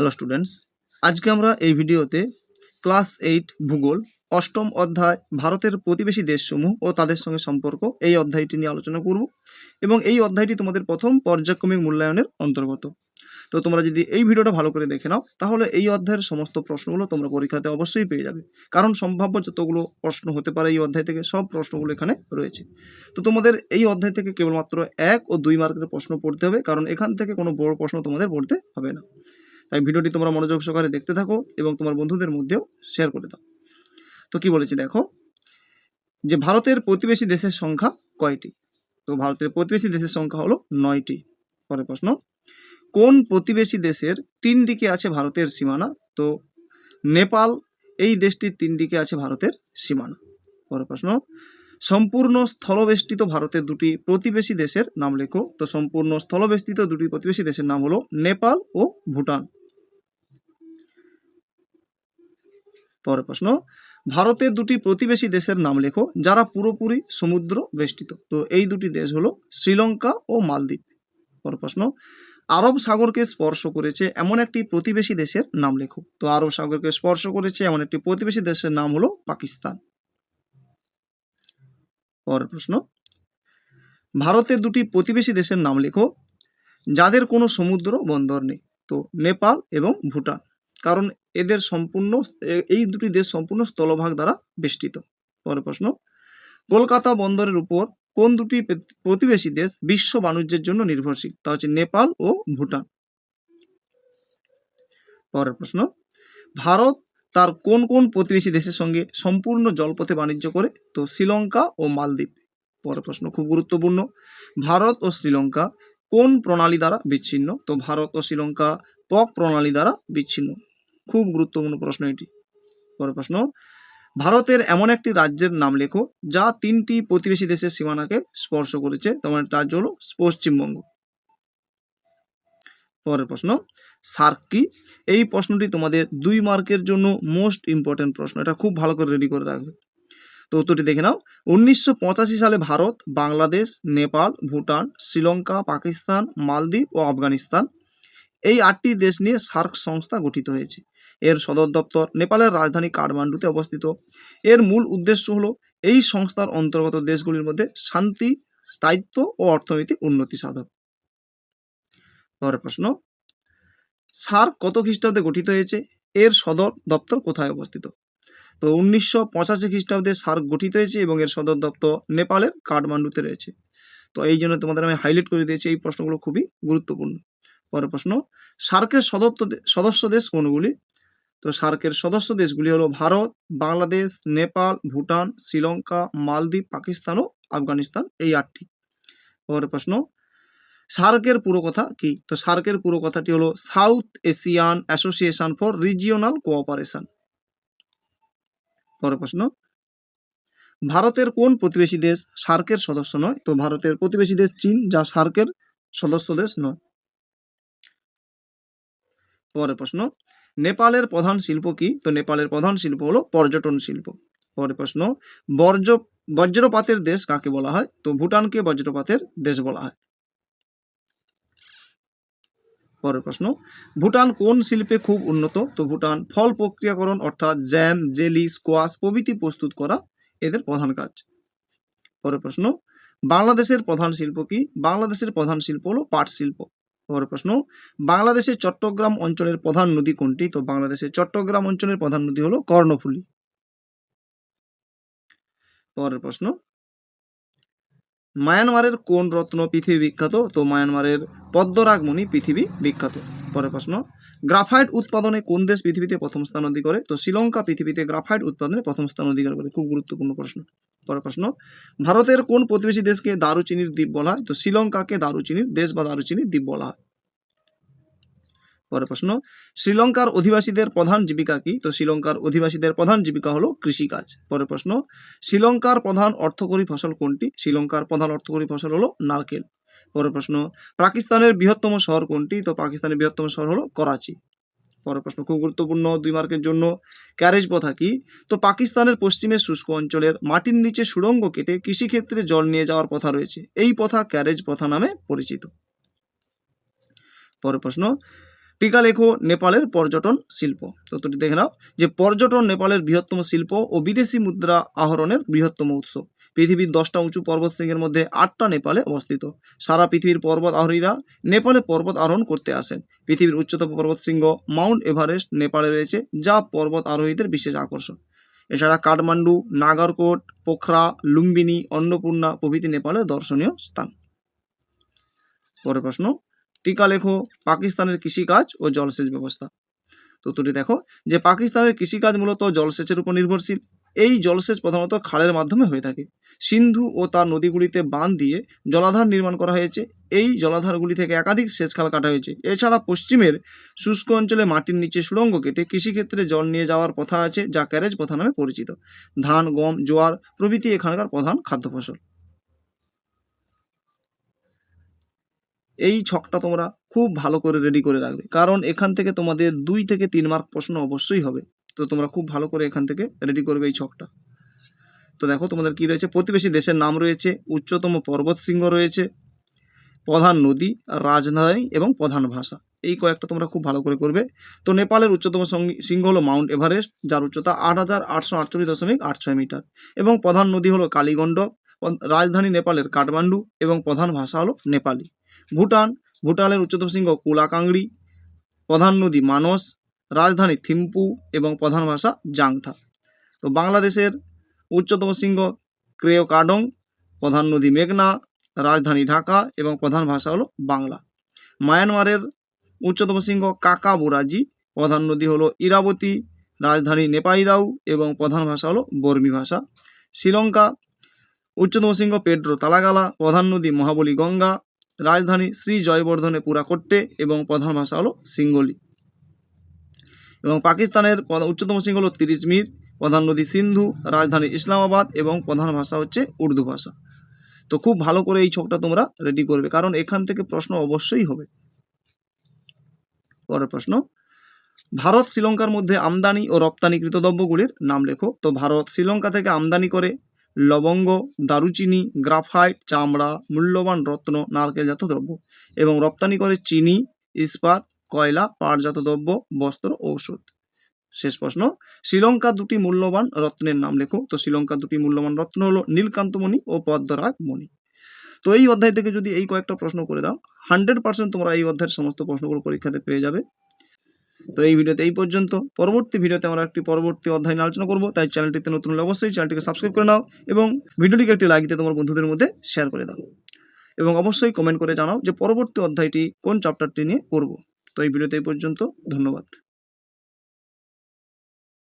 Hello students আজকে আমরা এই ভিডিওতে ক্লাস এইট ভূগোল, অষ্টম অধ্যায়, ভারতের প্রতিবেশী দেশসমূহ ও তাদের সঙ্গে সম্পর্ক এই অধ্যায়টি নিয়ে আলোচনা করব এবং এই অধ্যায়টি তোমাদের প্রথম পর্যায়ক্রমিক মূল্যায়নের অন্তর্গত। তো তোমরা যদি এই ভিডিওটা ভালো করে দেখে নাও, তাহলে এই অধ্যায়ের সমস্ত প্রশ্নগুলো তোমরা পরীক্ষাতে অবশ্যই পেয়ে যাবে। কারণ সম্ভাব্য যতগুলো প্রশ্ন হতে পারে এই অধ্যায় থেকে সব প্রশ্নগুলো এখানে রয়েছে। তো তোমাদের এই অধ্যায় থেকে কেবলমাত্র এক ও দুই মার্কের প্রশ্ন পড়তে হবে, কারণ এখান থেকে কোনো বড় প্রশ্ন তোমাদের পড়তে হবে না। তাই ভিডিওটি তোমরা মনোযোগ সহকারে দেখতে থাকো এবং তোমার বন্ধুদের মধ্যেও শেয়ার করে দাও। তো কি বলেছি দেখো? যে ভারতের প্রতিবেশী দেশের সংখ্যা কয়টি? তো ভারতের প্রতিবেশী দেশের সংখ্যা হলো নয়টি। পরের প্রশ্ন, কোন প্রতিবেশী দেশের তিন দিকে আছে ভারতের সীমানা? তো নেপাল, এই দেশটির তিন দিকে আছে ভারতের সীমানা। পরের প্রশ্ন, সম্পূর্ণ স্থলবেষ্টিত ভারতের দুটি প্রতিবেশী দেশের নাম লেখো। তো সম্পূর্ণ স্থলবেষ্টিত দুটি প্রতিবেশী দেশের নাম হলো নেপাল ও ভুটান। পরের প্রশ্ন ভারতের দুটি প্রতিবেশী দেশের নাম লেখো, যারা পুরোপুরি সমুদ্র বেষ্টিত। তো এই দুটি দেশ হলো শ্রীলঙ্কা ও মালদ্বীপ। পরের প্রশ্ন, আরব সাগরকে স্পর্শ করেছে এমন একটি প্রতিবেশী দেশের নাম লেখো। তো আরব সাগরকে স্পর্শ করেছে এমন একটি প্রতিবেশী দেশের নাম হলো পাকিস্তান। পরের প্রশ্ন ভারতের দুটি প্রতিবেশী দেশের নাম লেখো, যাদের কোনো সমুদ্র বন্দর নেই। তো নেপাল এবং ভুটান। কারণ এদের সম্পূর্ণ এই দুটি দেশ সম্পূর্ণ স্থলভাগ দ্বারা বেষ্টিত। পরের প্রশ্ন, কলকাতা বন্দরের উপর কোন দুটি প্রতিবেশী দেশ বিশ্ব বাণিজ্যের জন্য নির্ভরশীল? তা হচ্ছে নেপাল ও ভুটান। পরের প্রশ্ন, ভারত তার কোন কোন প্রতিবেশী দেশের সঙ্গে সম্পূর্ণ জলপথে বাণিজ্য করে? তো শ্রীলঙ্কা ও মালদ্বীপ। পরের প্রশ্ন খুব গুরুত্বপূর্ণ, ভারত ও শ্রীলঙ্কা কোন প্রণালী দ্বারা বিচ্ছিন্ন? তো ভারত ও শ্রীলঙ্কা পক প্রণালী দ্বারা বিচ্ছিন্ন। খুব গুরুত্বপূর্ণ প্রশ্ন এটি। পরের প্রশ্ন। ভারতের এমন একটি রাজ্যের নাম লেখো, যা তিনটি প্রতিবেশী দেশের সীমানাকে স্পর্শ করেছে। তোমার রাজ্য হলো পশ্চিমবঙ্গ। পরের প্রশ্ন, সার্ক কি? এই প্রশ্নটি তোমাদের দুই মার্কের জন্য মোস্ট ইম্পর্টেন্ট প্রশ্ন। এটা খুব ভালো করে রেডি করে রাখবে। তো উত্তরটি দেখে নাও। উনিশশো পঁচাশি সালে ভারত, বাংলাদেশ, নেপাল, ভুটান, শ্রীলঙ্কা, পাকিস্তান, মালদ্বীপ ও আফগানিস্তান এই আটটি দেশ নিয়ে সার্ক সংস্থা গঠিত হয়েছে। এর সদর দপ্তর নেপালের রাজধানী কাঠমান্ডুতে অবস্থিত। এর মূল উদ্দেশ্য হলো এই সংস্থার অন্তর্গত দেশগুলির মধ্যে শান্তি, স্থায়িত্ব ও অর্থনৈতিক উন্নতি সাধন। পরের প্রশ্ন, সার্ক কত খ্রিস্টাব্দে গঠিত হয়েছে? এর সদর দপ্তর কোথায় অবস্থিত? তো উনিশশো পঁচাশি খ্রিস্টাব্দে সার্ক গঠিত হয়েছে এবং এর সদর দপ্তর নেপালের কাঠমান্ডুতে রয়েছে। তো এই জন্য তোমাদের আমি হাইলাইট করে দিয়েছি। এই প্রশ্নগুলো খুবই গুরুত্বপূর্ণ। পরের প্রশ্ন, সার্কের সদস্য সদস্য দেশ কোনগুলি? তো সার্কের সদস্য দেশগুলি হলো ভারত, বাংলাদেশ, নেপাল, ভুটান, শ্রীলঙ্কা, মালদ্বীপ, পাকিস্তান ও আফগানিস্তান, এই আটটি। পরের প্রশ্ন, সার্কের পুরো কথা কি? তো সার্কের পুরো কথাটি হলো South Asian association for regional cooperation. পরের প্রশ্ন, ভারতের কোন প্রতিবেশী দেশ সার্কের সদস্য নয়? তো ভারতের প্রতিবেশী দেশ চীন, যা সার্কের সদস্য দেশ নয়। পরের প্রশ্ন, নেপালের প্রধান শিল্প কি? তো নেপালের প্রধান শিল্প হলো পর্যটন শিল্প। পরের প্রশ্ন, বর্জ্য, বজ্রপাতের দেশ কাকে বলা হয়? তো ভুটানকে বজ্রপাতের দেশ বলা হয়। পরের প্রশ্ন, ভুটান কোন শিল্পে খুব উন্নত? তো ভুটান ফল প্রক্রিয়াকরণ অর্থাৎ জ্যাম, জেলি, স্কোয়াশ প্রভৃতি প্রস্তুত করা এদের প্রধান কাজ। পরের প্রশ্ন, বাংলাদেশের প্রধান শিল্প কি? বাংলাদেশের প্রধান শিল্প হলো পাট শিল্প। পরের প্রশ্ন। বাংলাদেশের চট্টগ্রাম অঞ্চলের প্রধান নদী কোনটি? তো বাংলাদেশের চট্টগ্রাম অঞ্চলের প্রধান নদী হলো কর্ণফুলী। পরের প্রশ্ন। মায়ানমারের কোন রত্ন পৃথিবী বিখ্যাত? তো মায়ানমারের পদ্মরাগমণি পৃথিবী বিখ্যাত। পরের প্রশ্ন, গ্রাফাইট উৎপাদনে কোন দেশ পৃথিবীতে প্রথম স্থান অধিকার করে? তো শ্রীলঙ্কা পৃথিবীতে গ্রাফাইট উৎপাদনে প্রথম স্থান অধিকার করে। খুব গুরুত্বপূর্ণ প্রশ্ন। পরের প্রশ্ন, ভারতের কোন প্রতিবেশী দেশকে দারুচিনির দ্বীপ বলা হয়? তো শ্রীলঙ্কাকে দারুচিনির দেশ বা দারুচিনির দ্বীপ বলা হয়। পরের প্রশ্ন, শ্রীলঙ্কার অধিবাসীদের প্রধান জীবিকা কি? তো শ্রীলঙ্কার অধিবাসীদের প্রধান জীবিকা হলো কৃষিকাজ। পরের প্রশ্ন, শ্রীলঙ্কার প্রধান অর্থকরী ফসল কোনটি? শ্রীলঙ্কার প্রধান অর্থকরী ফসল হলো নারকেল। পরের প্রশ্ন, পাকিস্তানের বৃহত্তম শহর কোনটি? তো পাকিস্তানের বৃহত্তম শহর হলো করাচি। পরের প্রশ্ন, খুব গুরুত্বপূর্ণ দুই মার্কের জন্য, ক্যারেজ পথা কি? তো পাকিস্তানের পশ্চিমের শুষ্ক অঞ্চলের মাটির নিচে সুড়ঙ্গ কেটে কৃষিক্ষেত্রে জল নিয়ে যাওয়ার প্রথা রয়েছে। এই প্রথা ক্যারেজ প্রথা নামে পরিচিত। পরের প্রশ্ন টিকা লেখো নেপালের পর্যটন শিল্প। তো উত্তরটি দেখে নাও, যে পর্যটন নেপালের বৃহত্তম শিল্প ও বিদেশি মুদ্রা আহরণের বৃহত্তম উৎস। পৃথিবীর দশটা উঁচু পর্বত শৃঙ্গের মধ্যে আটটা নেপালে অবস্থিত। সারা পৃথিবীর পর্বত আরোহীরা নেপালে পর্বত আরোহণ করতে আসেন। পৃথিবীর উচ্চতম পর্বত শৃঙ্গ মাউন্ট এভারেস্ট, নেপালে রয়েছে, যা পর্বত আরোহীদের বিশেষ আকর্ষণ। এছাড়া কাঠমান্ডু, নাগরকোট, পোখরা, লুম্বিনী, অন্নপূর্ণা প্রভৃতি নেপালের দর্শনীয় স্থান। পরের প্রশ্ন, টিকা লেখো, পাকিস্তানের কৃষিকাজ ও জলসেচ ব্যবস্থা। তো উত্তরটি দেখো যে পাকিস্তানের কৃষিকাজ মূলত জলসেচের উপর নির্ভরশীল। এই জলসেচ প্রধানত খালের মাধ্যমে হয়ে থাকে। সিন্ধু ও তার নদীগুলিতে বাঁধ দিয়ে জলাধার নির্মাণ করা হয়েছে। এই জলাধারগুলি থেকে একাধিক সেচ খাল কাটা হয়েছে। এছাড়া পশ্চিমের শুষ্ক অঞ্চলে মাটির নিচে সুড়ঙ্গ কেটে কৃষিক্ষেত্রে জল নিয়ে যাওয়ার প্রথা আছে, যা ক্যারেজ প্রথা নামে পরিচিত। ধান, গম, জোয়ার প্রভৃতি এখানকার প্রধান খাদ্য ফসল। এই ছকটা তোমরা খুব ভালো করে রেডি করে রাখবে। কারণ এখান থেকে তোমাদের দুই থেকে তিন মার্ক প্রশ্ন অবশ্যই হবে। তো তোমরা খুব ভালো করে এখান থেকে রেডি করবে এই ছকটা। তো দেখো তোমাদের কি রয়েছে? প্রতিবেশী দেশের নাম রয়েছে, উচ্চতম পর্বত শৃঙ্গ রয়েছে, প্রধান নদী, রাজধানী এবং প্রধান ভাষা। এই কয়েকটা তোমরা খুব ভালো করে করবে। তো নেপালের উচ্চতম শৃঙ্গ হলো মাউন্ট এভারেস্ট, যার উচ্চতা আট হাজার আটশো আটচল্লিশ দশমিক আট ছয় মিটার। এবং প্রধান নদী হলো কালীগণ্ডক রাজধানী নেপালের কাঠমান্ডু এবং প্রধান ভাষা হলো নেপালি। ভুটান, ভুটানের উচ্চতম শৃঙ্গ কুলাকাংড়ি প্রধান নদী মানস রাজধানী থিম্পু এবং প্রধান ভাষা জাংথা। তো বাংলাদেশের উচ্চতম শৃঙ্গ ক্রেও কাডং প্রধান নদী মেঘনা, রাজধানী ঢাকা এবং প্রধান ভাষা হলো বাংলা। মায়ানমারের উচ্চতম শৃঙ্গ কাকা বুরাজি প্রধান নদী হলো ইরাবতী, রাজধানী নেপাইদাউ এবং প্রধান ভাষা হলো বর্মী ভাষা। শ্রীলঙ্কা, উচ্চতম শৃঙ্গ পেড্রো তালাগালা, প্রধান নদী মহাবলী গঙ্গা, রাজধানী শ্রী জয়বর্ধনে পুরাকোট্টে এবং প্রধান ভাষা হলো সিঙ্গলি। এবং পাকিস্তানের উচ্চতম শৃঙ্গ হলো তিরিশ মির, প্রধান নদী সিন্ধু, রাজধানী ইসলামাবাদ এবং প্রধান ভাষা হচ্ছে উর্দু ভাষা। তো খুব ভালো করে এই ছকটা তোমরা রেডি করবে, কারণ এখান থেকে প্রশ্ন অবশ্যই হবে। পরের প্রশ্ন, ভারত শ্রীলঙ্কার মধ্যে আমদানি ও রপ্তানিকৃত দ্রব্যগুলির নাম লেখো। তো ভারত শ্রীলঙ্কা থেকে আমদানি করে লবঙ্গ, দারুচিনি, গ্রাফাইট, চামড়া, মূল্যবান রত্ন নারকেলজাত দ্রব্য এবং রপ্তানি করে চিনি, ইস্পাত কয়লা, পাটজাত দ্রব্য, বস্ত্র, ঔষধ। শেষ প্রশ্ন শ্রীলঙ্কার দুটি মূল্যবান রত্নের নাম লেখো। তো শ্রীলঙ্কার দুটি মূল্যবান রত্ন হলো নীলকান্তমণি ও পদ্মরাগ মণি তো এই অধ্যায় থেকে যদি এই কয়েকটা প্রশ্ন করে দাও, হান্ড্রেড পার্সেন্ট তোমরা এই অধ্যায়ের সমস্ত প্রশ্নগুলো পরীক্ষাতে পেয়ে যাবে। তো এই ভিডিওতে এই পর্যন্ত। পরবর্তী ভিডিওতে আমরা একটি পরবর্তী অধ্যায় নিয়ে আলোচনা করব। তাই চ্যানেলটিতে নতুন হলে অবশ্যই চ্যানেলটিকে সাবস্ক্রাইব করে নাও এবং ভিডিওটিকে একটি লাইক দিয়ে তোমার বন্ধুদের মধ্যে শেয়ার করে দাও। এবং অবশ্যই কমেন্ট করে জানাও যে পরবর্তী অধ্যায়টি কোন চ্যাপ্টারটি নিয়ে করব তো এই ভিডিওতে এই পর্যন্ত ধন্যবাদ।